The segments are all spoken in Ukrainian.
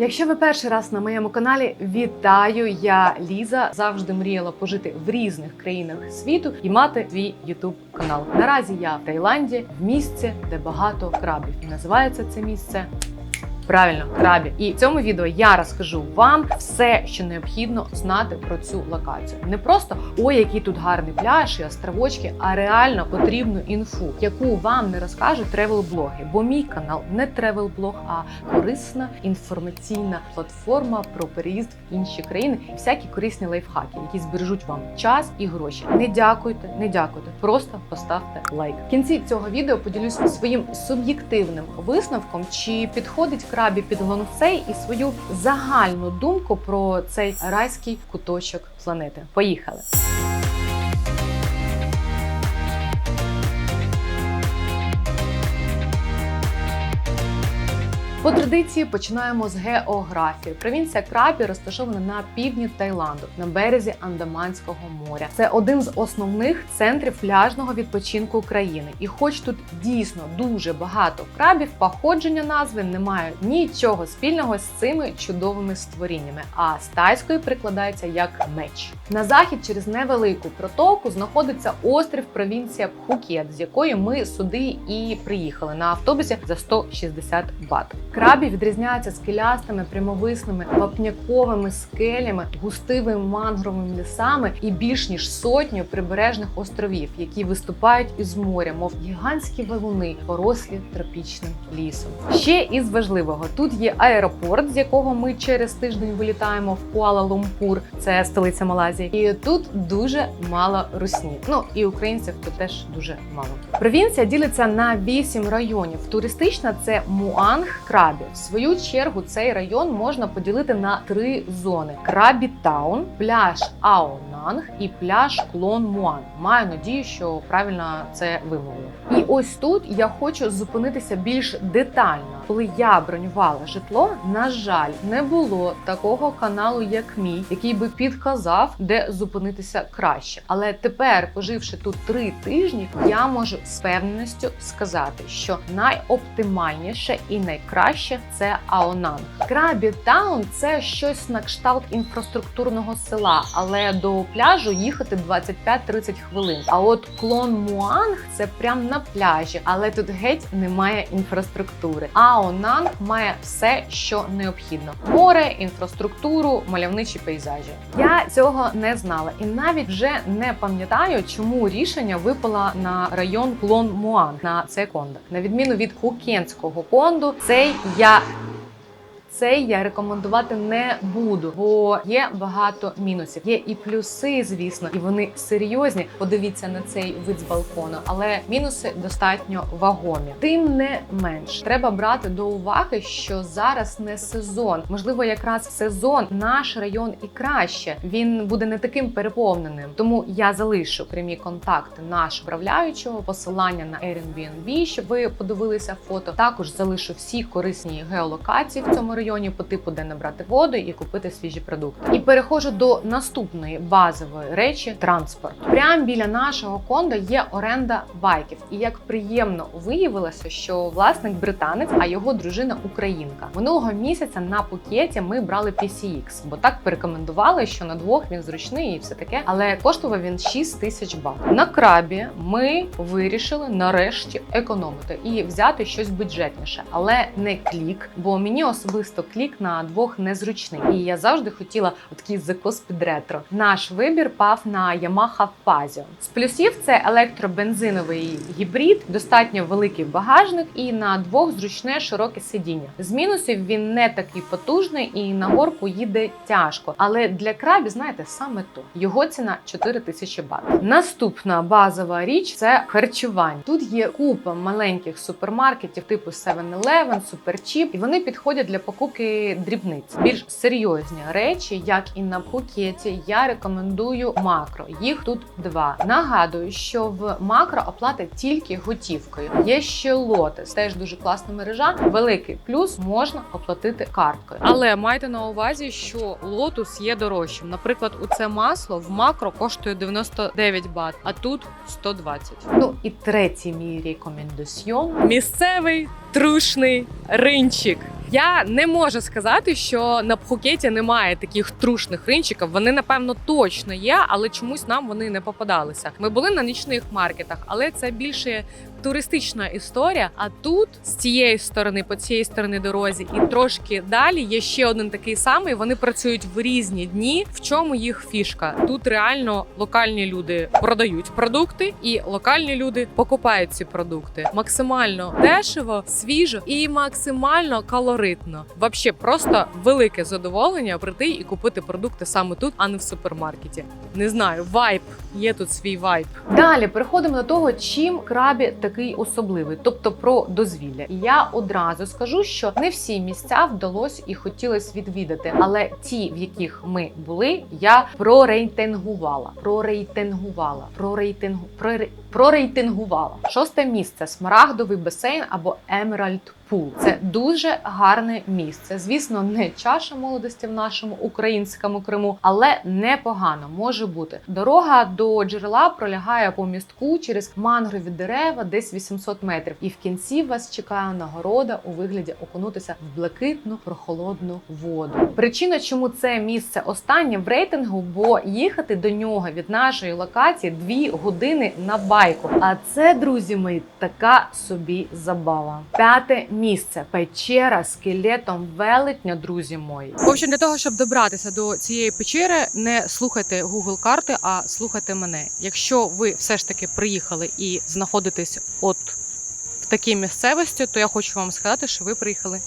Якщо ви перший раз на моєму каналі, вітаю! Я Ліза. Завжди мріяла пожити в різних країнах світу і мати свій ютуб канал. Наразі я в Таїланді, в місці, де багато крабів. І називається це місце. Правильно, крабі. І в цьому відео я розкажу вам все, що необхідно знати про цю локацію. Не просто ой, який тут гарний пляж і островочки, а реально потрібну інфу, яку вам не розкажуть тревел-блоги. Бо мій канал не тревел-блог, а корисна інформаційна платформа про переїзд в інші країни і всякі корисні лайфхаки, які збережуть вам час і гроші. Не дякуйте, не дякуйте. Просто поставте лайк. В кінці цього відео поділюсь своїм суб'єктивним висновком, чи підходить крабі під лонгцей і свою загальну думку про цей райський куточок планети. Поїхали! По традиції починаємо з географії. Провінція Крабі розташована на півдні Таїланду, на березі Андаманського моря. Це один з основних центрів пляжного відпочинку України. І хоч тут дійсно дуже багато крабів, походження назви не має нічого спільного з цими чудовими створіннями. А з тайської прикладається як меч. На захід через невелику протоку знаходиться острів провінція Пхукет, з якої ми сюди і приїхали на автобусі за 160 бат. Крабі відрізняються скелястими прямовисними вапняковими скелями, густивими мангровими лісами і більш ніж сотню прибережних островів, які виступають із моря, мов гігантські валуни, порослі тропічним лісом. Ще із важливого тут є аеропорт, з якого ми через тиждень вилітаємо в Куала-Лумпур, це столиця Малайзії. І тут дуже мало русні. Ну і українців тут теж дуже мало. Провінція ділиться на вісім районів. Туристична це Муанг Крабі. В свою чергу цей район можна поділити на три зони: Крабі Таун, пляж Аонанг і пляж Клон Муан. Маю надію, що правильно це вимовив. І ось тут я хочу зупинитися більш детально. Коли я бронювала житло, на жаль, не було такого каналу, як мій, який би підказав, де зупинитися краще. Але тепер, поживши тут три тижні, я можу з певністю сказати, що найоптимальніше і найкраще це Аонан. Крабі Таун це щось на кшталт інфраструктурного села, але до пляжу їхати 25-30 хвилин. А от клон Муанг це прям на пляжі, але тут геть немає інфраструктури. Аонанг має все, що необхідно: море, інфраструктуру, мальовничі пейзажі. Я цього не знала і навіть вже не пам'ятаю, чому рішення випало на район клон Муанг на це кондо. На відміну від Хукенського конду, цей я. Цей я рекомендувати не буду, бо є багато мінусів. Є і плюси, звісно, і вони серйозні. Подивіться на цей вид з балкону, але мінуси достатньо вагомі. Тим не менш, треба брати до уваги, що зараз не сезон. Можливо, якраз сезон наш район і краще. Він буде не таким переповненим. Тому я залишу прямі контакти нашого управляючого, посилання на Airbnb, щоб ви подивилися фото. Також залишу всі корисні геолокації в цьому районі по типу, де набрати воду і купити свіжі продукти. І переходжу до наступної базової речі транспорт. Прямо біля нашого кондо є оренда байків. І як приємно виявилося, що власник британець, а його дружина українка. Минулого місяця на пукеті ми брали PCX, бо так порекомендували, що на двох він зручний і все таке. Але коштував він 6 тисяч бат. На крабі ми вирішили нарешті економити і взяти щось бюджетніше, але не клік, бо мені особисто клік на двох незручний. І я завжди хотіла такий закос під ретро. Наш вибір пав на Yamaha Fazio. З плюсів це електробензиновий гібрид, достатньо великий багажник і на двох зручне широке сидіння. З мінусів він не такий потужний і на горку їде тяжко. Але для крабі, знаєте, саме то його ціна 4 тисячі бат. Наступна базова річ це харчування. Тут є купа маленьких супермаркетів типу 7-Eleven, Superchip, і вони підходять для покупки дрібниць. Більш серйозні речі, як і на Пукеті, я рекомендую макро. Їх тут два. Нагадую, що в макро оплата тільки готівкою. Є ще лотес, теж дуже класна мережа. Великий плюс можна оплатити карткою. Але майте на увазі, що лотус є дорожчим. Наприклад, у це масло в макро коштує 99 бат, а тут 120. Ну і третій мій рекомендаціон – місцевий трушний ринчик. Я не можу сказати, що на Пхукеті немає таких трушних ринчиків. Вони напевно точно є, але чомусь нам вони не попадалися. Ми були на нічних маркетах, але це більше туристична історія. А тут з цієї сторони, по цієї сторони дорозі, і трошки далі є ще один такий самий. Вони працюють в різні дні. В чому їх фішка? Тут реально локальні люди продають продукти, і локальні люди покупають ці продукти максимально дешево, свіжо і максимально калоритно. Вообще, просто велике задоволення прийти і купити продукти саме тут, а не в супермаркеті. Не знаю, вайб є тут свій вайб. Далі переходимо до того, чим крабі такий особливий, тобто про дозвілля. І я одразу скажу, що не всі місця вдалося і хотілося відвідати, але ті, в яких ми були, я прорейтингувала. Прорейтингувала. Прорейтингу проре- прорейтингувала. Шосте місце смарагдовий басейн або Emerald Pool. Це дуже гарне місце. Звісно, не чаша молодості в нашому українському Криму, але непогано може бути. Дорога до джерела пролягає по містку через мангрові дерева, десь 800 метрів. І в кінці вас чекає нагорода у вигляді окунутися в блакитну прохолодну воду. Причина, чому це місце останнє в рейтингу, бо їхати до нього від нашої локації дві години на байку. А це, друзі мої, така собі забава. П'яте місце печера скелетом велетня, друзі мої. В общем, для того, щоб добратися до цієї печери, не слухайте Google карти, а слухайте мене. Якщо ви все ж таки приїхали і знаходитесь от в такій місцевості, то я хочу вам сказати, що ви приїхали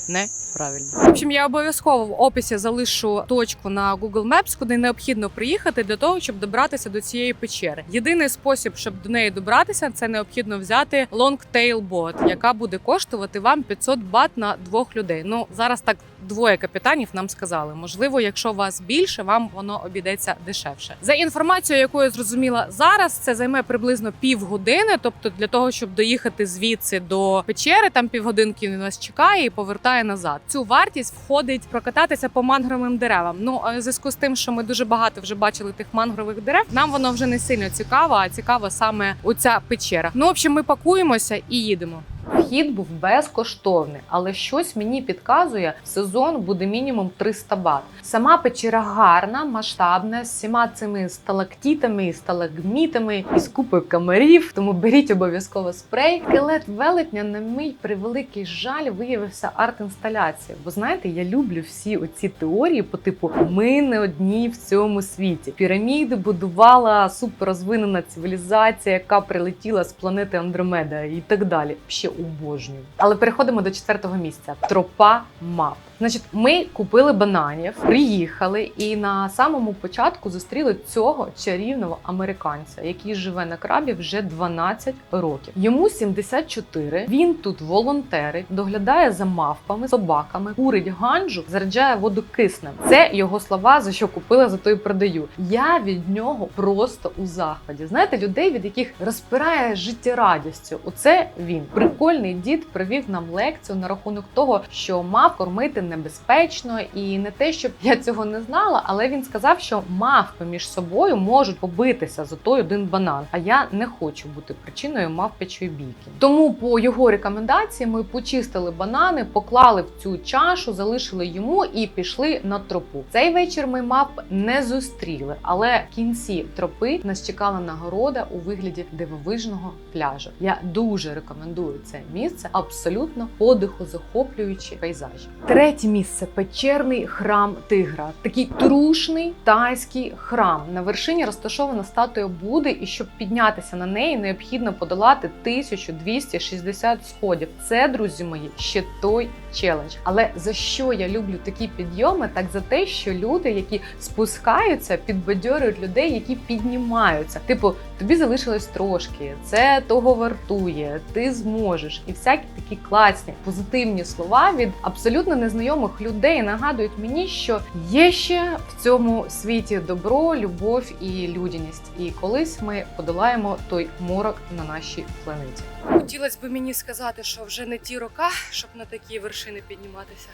неправильно. В общем, я обов'язково в описі залишу точку на Google Maps, куди необхідно приїхати для того, щоб добратися до цієї печери. Єдиний спосіб, щоб до неї добратися, це необхідно взяти Longtail Boat, яка буде коштувати вам 500 бат на двох людей. Ну зараз так двоє капітанів нам сказали. Можливо, якщо вас більше, вам воно обійдеться дешевше. За інформацією, яку я зрозуміла зараз, це займе приблизно півгодини. Тобто, для того, щоб доїхати звідси до печери, там півгодинки нас чекає і повертає назад. Цю вартість входить прокататися по мангровим деревам. Ну в зв'язку з тим, що ми дуже багато вже бачили тих мангрових дерев. Нам воно вже не сильно цікаво, а цікаво саме оця печера. Ну, в общем, ми пакуємося і їдемо. Вхід був безкоштовний, але щось мені підказує, сезон буде мінімум 300 бат. Сама печера гарна, масштабна, з всіма цими сталактітами і сталагмітами і з купою камерів. Тому беріть обов'язково спрей. Скелет велетня, на мій превеликий жаль, виявився арт-інсталяцією. Бо знаєте, я люблю всі оці теорії по типу ми не одні в цьому світі. Піраміди будувала суперрозвинена цивілізація, яка прилетіла з планети Андромеда і так далі. Ще обожнюю. Але переходимо до четвертого місця. Тропа мап. Значить, ми купили бананів, приїхали і на самому початку зустріли цього чарівного американця, який живе на крабі вже 12 років. Йому 74, Він тут волонтерить, доглядає за мавпами, собаками, курить ганджу, заряджає воду киснем. Це його слова, за що купила, за то й продаю. Я від нього просто у захваті. Знаєте, людей, від яких розпирає життєрадістю. Оце він. Прикольний дід провів нам лекцію на рахунок того, що мав кормити небезпечно, і не те, щоб я цього не знала, але він сказав, що мавпи між собою можуть побитися за той один банан. А я не хочу бути причиною мавпячої бійки. Тому по його рекомендації ми почистили банани, поклали в цю чашу, залишили йому і пішли на тропу. Цей вечір ми мавп не зустріли, але в кінці тропи нас чекала нагорода у вигляді дивовижного пляжу. Я дуже рекомендую це місце, абсолютно подихозахоплюючі пейзажі. Третє місце печерний храм тигра. Такий трушний тайський храм. На вершині розташована статуя Буди, і щоб піднятися на неї, необхідно подолати 1260 сходів. Це, друзі мої, ще той челендж. Але за що я люблю такі підйоми? Так за те, що люди, які спускаються, підбадьорюють людей, які піднімаються. Типу, тобі залишилось трошки, це того вартує, ти зможеш. І всякі такі класні позитивні слова від абсолютно незнайомих людей нагадують мені, що є ще в цьому світі добро, любов і людяність. І колись ми подолаємо той морок на нашій планеті. Хотілося б мені сказати, що вже не ті рока, щоб на такі вершини підніматися.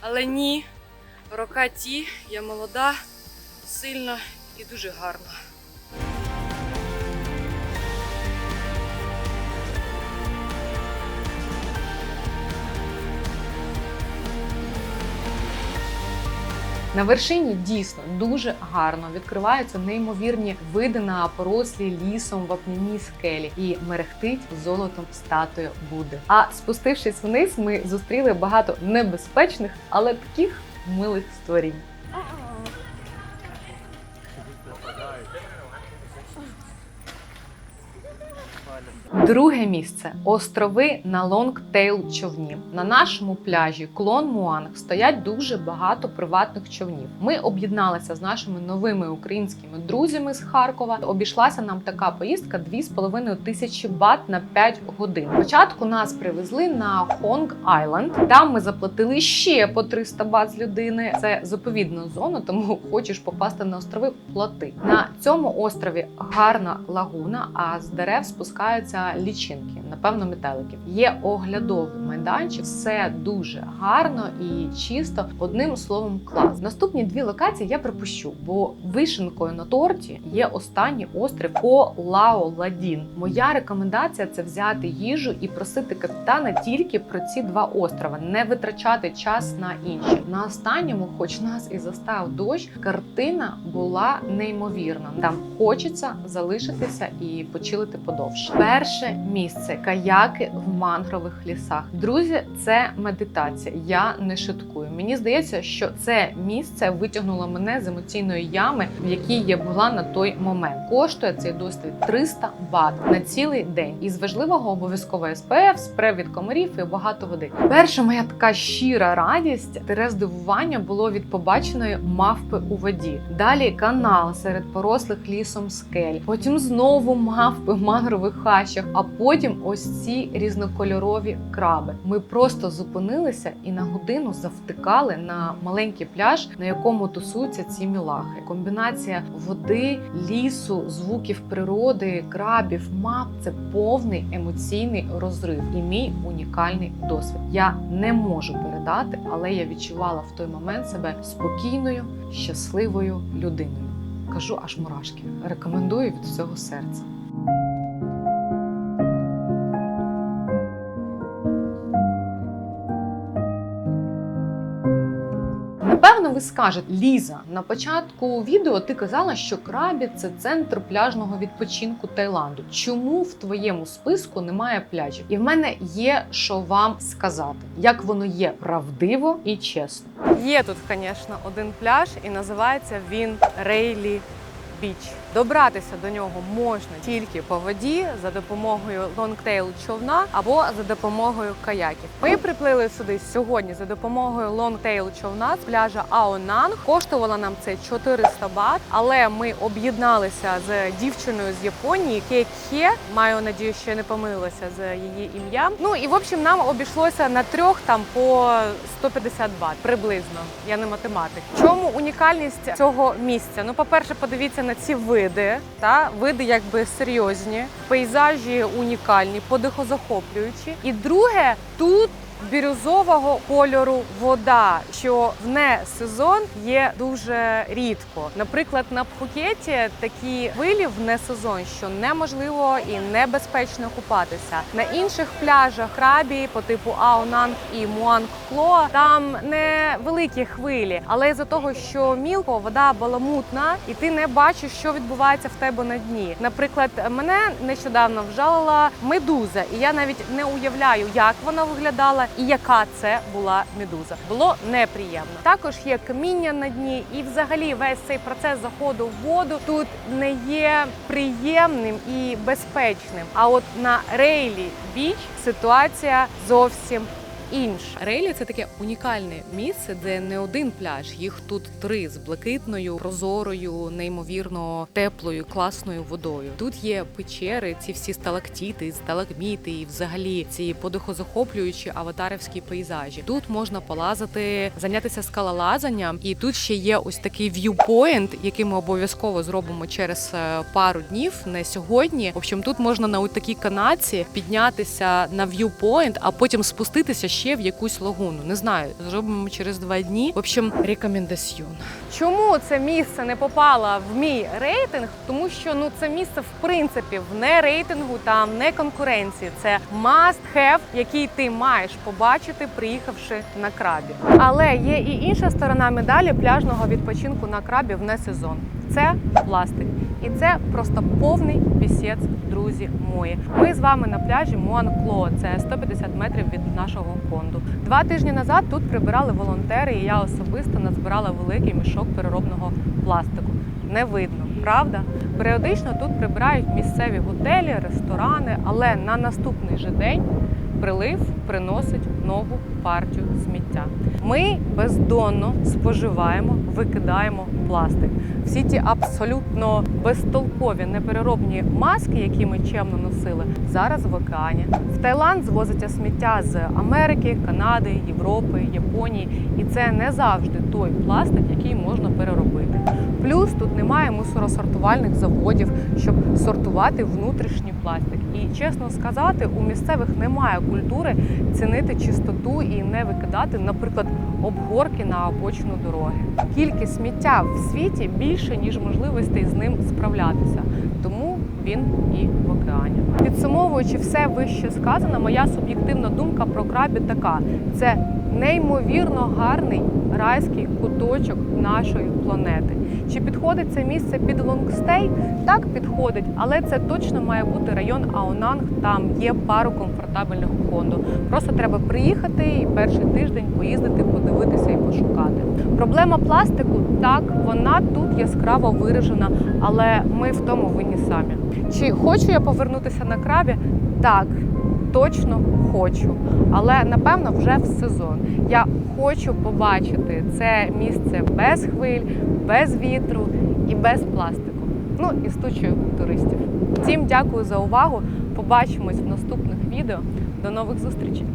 Але ні, рока ті, я молода, сильна і дуже гарна. На вершині дійсно дуже гарно відкриваються неймовірні види на порослі лісом вапняні скелі і мерехтить золотом статуя Будди. А спустившись вниз, ми зустріли багато небезпечних, але таких милих створінь. Друге місце острови на лонгтейл човні. На нашому пляжі Клон Муанг стоять дуже багато приватних човнів. Ми об'єдналися з нашими новими українськими друзями з Харкова. Обійшлася нам така поїздка 2,5 тисячі бат на 5 годин. Спочатку нас привезли на Хонг Айленд. Там ми заплатили ще по 300 бат з людини. Це заповідна зона, тому хочеш попасти на острови, плати. На цьому острові гарна лагуна, а з дерев спускаються лічинки, напевно, метеликів. Є оглядовий майданчик, все дуже гарно і чисто. Одним словом, клас. Наступні дві локації я пропущу, бо вишенкою на торті є останній острів Ко Лао Ладін. Моя рекомендація це взяти їжу і просити капітана тільки про ці два острова, не витрачати час на інші. На останньому, хоч нас і застав дощ, картина була неймовірна. Там хочеться залишитися і почилити подовше. Перше місце каяки в мангрових лісах. Друзі, це медитація. Я не шуткую. Мені здається, що це місце витягнуло мене з емоційної ями, в якій я була на той момент. Коштує цей досвід 300 бат на цілий день. Із важливого обов'язково СПФ, спрей від комарів і багато води. Перша моя така щира радість, тере здивування було від побаченої мавпи у воді. Далі канал серед порослих лісом скель. Потім знову мавпи мангрових хащах. А потім ось ці різнокольорові краби. Ми просто зупинилися і на годину завтикали на маленький пляж, на якому тусуються ці мілахи. Комбінація води, лісу, звуків природи, крабів, мап це повний емоційний розрив і мій унікальний досвід. Я не можу передати, але я відчувала в той момент себе спокійною, щасливою людиною. Кажу аж мурашки. Рекомендую від всього серця. Ви скажете, Ліза, на початку відео ти казала, що крабі це центр пляжного відпочинку Таїланду. Чому в твоєму списку немає пляжів? І в мене є що вам сказати, як воно є правдиво і чесно. Є тут, звісно, один пляж, і називається він Рейлі Біч. Добратися до нього можна тільки по воді за допомогою лонгтейл човна або за допомогою каяків. Ми приплили сюди сьогодні за допомогою лонгтейл човна з пляжа Аонанг. Коштувало нам це 400 бат, але ми об'єдналися з дівчиною з Японії Кекхе. Маю надію, що я не помилилася з її ім'ям. Ну і в общем нам обійшлося на трьох там по 150 бат приблизно. Я не математик. Чому унікальність цього місця? Ну, по-перше, подивіться на ці види. Та види якби серйозні, пейзажі унікальні, подихозахоплюючі. І друге, тут бірюзового кольору вода, що в не сезон є дуже рідко. Наприклад, на Пхукеті такі хвилі в не сезон, що неможливо і небезпечно купатися. На інших пляжах Рабі по типу Аонанг і Муанг Кло там не великі хвилі, але із-за того, що мілко вода баламутна, і ти не бачиш, що відбувається в тебе на дні. Наприклад, мене нещодавно вжалила медуза, і я навіть не уявляю, як вона виглядала і яка це була медуза. Було неприємно. Також є каміння на дні, і взагалі весь цей процес заходу в воду тут не є приємним і безпечним. А от на Рейлі Біч ситуація зовсім. Інша Рейлі це таке унікальне місце, де не один пляж. Їх тут три з блакитною, прозорою, неймовірно теплою, класною водою. Тут є печери, ці всі сталактіти, сталагміти, і взагалі ці подихозахоплюючі аватарівські пейзажі. Тут можна полазити, зайнятися скалолазанням, і тут ще є ось такий в'юпоінт, який ми обов'язково зробимо через е, пару днів, не сьогодні. В общем, тут можна на такій канаці піднятися на в'юпоінт, а потім спуститися ще в якусь лагуну. Не знаю, зробимо через два дні. В общем, рекомендаціон. Чому це місце не попало в мій рейтинг? Тому що ну це місце в принципі в не рейтингу та не конкуренції. Це must have, який ти маєш побачити, приїхавши на крабі. Але є і інша сторона медалі пляжного відпочинку на крабі в сезон. Це пластик. І це просто повний пісець, друзі мої. Ми з вами на пляжі Муанкло, це 150 метрів від нашого фонду. Два тижні назад тут прибирали волонтери, і я особисто назбирала великий мішок переробного пластику. Не видно, правда? Періодично тут прибирають місцеві готелі, ресторани, але на наступний же день прилив приносить нову партію сміття. Ми бездонно споживаємо, викидаємо пластик. Всі ті абсолютно безтолкові непереробні маски, які ми чемно носили, зараз в океані. В Таїланд звозиться сміття з Америки, Канади, Європи, Японії, і це не завжди той пластик, який можна переробити. Плюс тут немає мусоросортувальних заводів, щоб сортувати внутрішній пластик. І чесно сказати, у місцевих немає культури цінити чистоту і не викидати, наприклад, обгорки на обочину дороги. Кількість сміття в світі більше ніж можливостей з ним справлятися, тому він і в океані. Підсумовуючи все вище сказане, моя суб'єктивна думка про крабі така: це неймовірно гарний райський куточок нашої планети. Чи підходить це місце під лонгстей? Так підходить, але це точно має бути район Аонанг. Там є пару комфортабельних фонду. Просто треба приїхати і перший тиждень поїздити, подивитися і пошукати. Проблема пластику так, вона тут яскраво виражена, але ми в тому винні самі. Чи хочу я повернутися на крабі? Так. Точно хочу, але напевно вже в сезон. Я хочу побачити це місце без хвиль, без вітру і без пластику. Ну і з тучою туристів. Всім дякую за увагу. Побачимось в наступних відео. До нових зустрічей!